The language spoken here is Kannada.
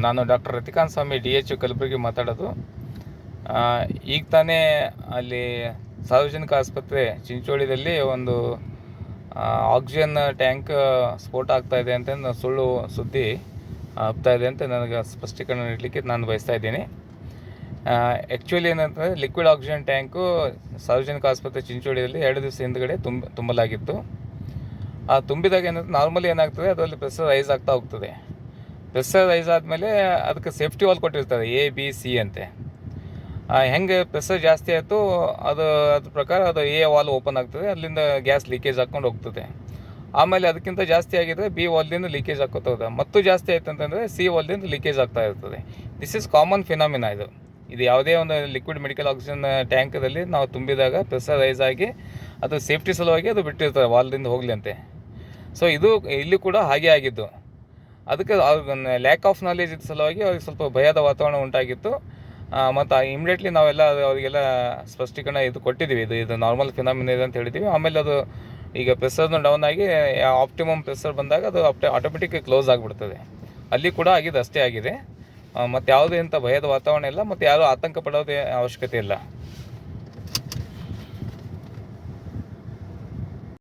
ನಾನು doctor Ratikanth Swamy D H Kalaburagi ಮಾತಾಡೋದು. ಈಗ ತಾನೇ ಅಲ್ಲಿ ಸಾರ್ವಜನಿಕ ಆಸ್ಪತ್ರೆ ಚಿಂಚೋಳಿದಲ್ಲಿ ಒಂದು ಆಕ್ಸಿಜನ್ ಟ್ಯಾಂಕ್ ಸ್ಫೋಟ ಆಗ್ತಾ ಇದೆ ಅಂತ ಸುಳ್ಳು ಸುದ್ದಿ ಆಗ್ತಾ ಇದೆ ಅಂತ ನನಗೆ ಸ್ಪಷ್ಟೀಕರಣ ನೀಡಲಿಕ್ಕೆ ನಾನು ಬಯಸ್ತಾ ಇದ್ದೀನಿ. ಆ್ಯಕ್ಚುಲಿ ಏನಂತಂದರೆ ಲಿಕ್ವಿಡ್ ಆಕ್ಸಿಜನ್ ಟ್ಯಾಂಕು ಸಾರ್ವಜನಿಕ ಆಸ್ಪತ್ರೆ ಚಿಂಚೋಳಿಯಲ್ಲಿ ಎರಡು ದಿವಸ ಹಿಂದ್ಗಡೆ ತುಂಬ, ತುಂಬಲಾಗಿತ್ತು. ಆ, ತುಂಬಿದಾಗ ಏನಂತ ನಾರ್ಮಲಿ ಏನಾಗ್ತದೆ, ಅದರಲ್ಲಿ ಪ್ರೆಸರ್ ರೈಸ್ ಆಗ್ತಾ ಹೋಗ್ತದೆ. ಪ್ರೆಷರ್ ರೈಸ್ ಆದಮೇಲೆ ಅದಕ್ಕೆ ಸೇಫ್ಟಿ ವಾಲ್ ಕೊಟ್ಟಿರ್ತಾರೆ ಎ ಬಿ ಸಿ ಅಂತೆ. ಹೆಂಗೆ ಪ್ರೆಸರ್ ಜಾಸ್ತಿ ಆಯಿತು ಅದು, ಅದ್ರ ಪ್ರಕಾರ ಅದು ಎ ವಾಲ್ ಓಪನ್ ಆಗ್ತದೆ, ಅಲ್ಲಿಂದ ಗ್ಯಾಸ್ ಲೀಕೇಜ್ ಹಾಕ್ಕೊಂಡು ಹೋಗ್ತದೆ. ಆಮೇಲೆ ಅದಕ್ಕಿಂತ ಜಾಸ್ತಿ ಆಗಿದ್ರೆ ಬಿ ವಾಲ್ದಿಂದ ಲೀಕೇಜ್ ಹಾಕೋತದೆ ಮತ್ತು ಜಾಸ್ತಿ ಆಯ್ತು ಅಂತಂದರೆ ಸಿ ವಾಲ್ದಿಂದ ಲೀಕೇಜ್ ಆಗ್ತಾ ಇರ್ತದೆ. ದಿಸ್ ಇಸ್ ಕಾಮನ್ ಫಿನಾಮಿನಾ ಇದು. ಇದು ಯಾವುದೇ ಒಂದು ಲಿಕ್ವಿಡ್ ಮೆಡಿಕಲ್ ಆಕ್ಸಿಜನ್ ಟ್ಯಾಂಕದಲ್ಲಿ ನಾವು ತುಂಬಿದಾಗ ಪ್ರೆಸರ್ ರೈಸ್ ಆಗಿ ಅದು ಸೇಫ್ಟಿ ಸಲುವಾಗಿ ಅದು ಬಿಟ್ಟಿರ್ತದೆ ವಾಲ್ದಿಂದ ಹೋಗಲಿ ಅಂತೆ. ಸೊ ಇದು ಇಲ್ಲಿ ಕೂಡ ಹಾಗೆ ಆಗಿದ್ದು. ಅದಕ್ಕೆ ಲ್ಯಾಕ್ ಆಫ್ ನಾಲೆಜ್ ಇದ್ದ ಸಲುವಾಗಿ ಅವ್ರಿಗೆ ಸ್ವಲ್ಪ ಭಯದ ವಾತಾವರಣ ಉಂಟಾಗಿತ್ತು. ಮತ್ತು ಇಮಿಡಿಯೇಟ್ಲಿ ನಾವೆಲ್ಲ ಅವರಿಗೆಲ್ಲ ಸ್ಪಷ್ಟೀಕರಣ ಇದು ಕೊಟ್ಟಿದ್ದೀವಿ ಇದು ಇದು ನಾರ್ಮಲ್ ಫಿನಾಮಿನ ಇದೆ ಅಂತ ಹೇಳಿದ್ದೀವಿ ಆಮೇಲೆ ಅದು ಈಗ ಪ್ರೆಸರ್ನ ಡೌನ್ ಆಗಿ ಆಪ್ಟಿಮಮ್ ಪ್ರೆಸರ್ ಬಂದಾಗ ಅದು ಆಟೋಮೆಟಿಕ್ ಕ್ಲೋಸ್ ಆಗಿಬಿಡ್ತದೆ. ಅಲ್ಲಿ ಕೂಡ ಆಗಿದೆ, ಅಷ್ಟೇ ಆಗಿದೆ. ಮತ್ತು ಯಾವುದೇ ಇಂಥ ಭಯದ ವಾತಾವರಣ ಇಲ್ಲ. ಮತ್ತು ಯಾರೂ ಆತಂಕ ಪಡೋದೇ ಅವಶ್ಯಕತೆ ಇಲ್ಲ.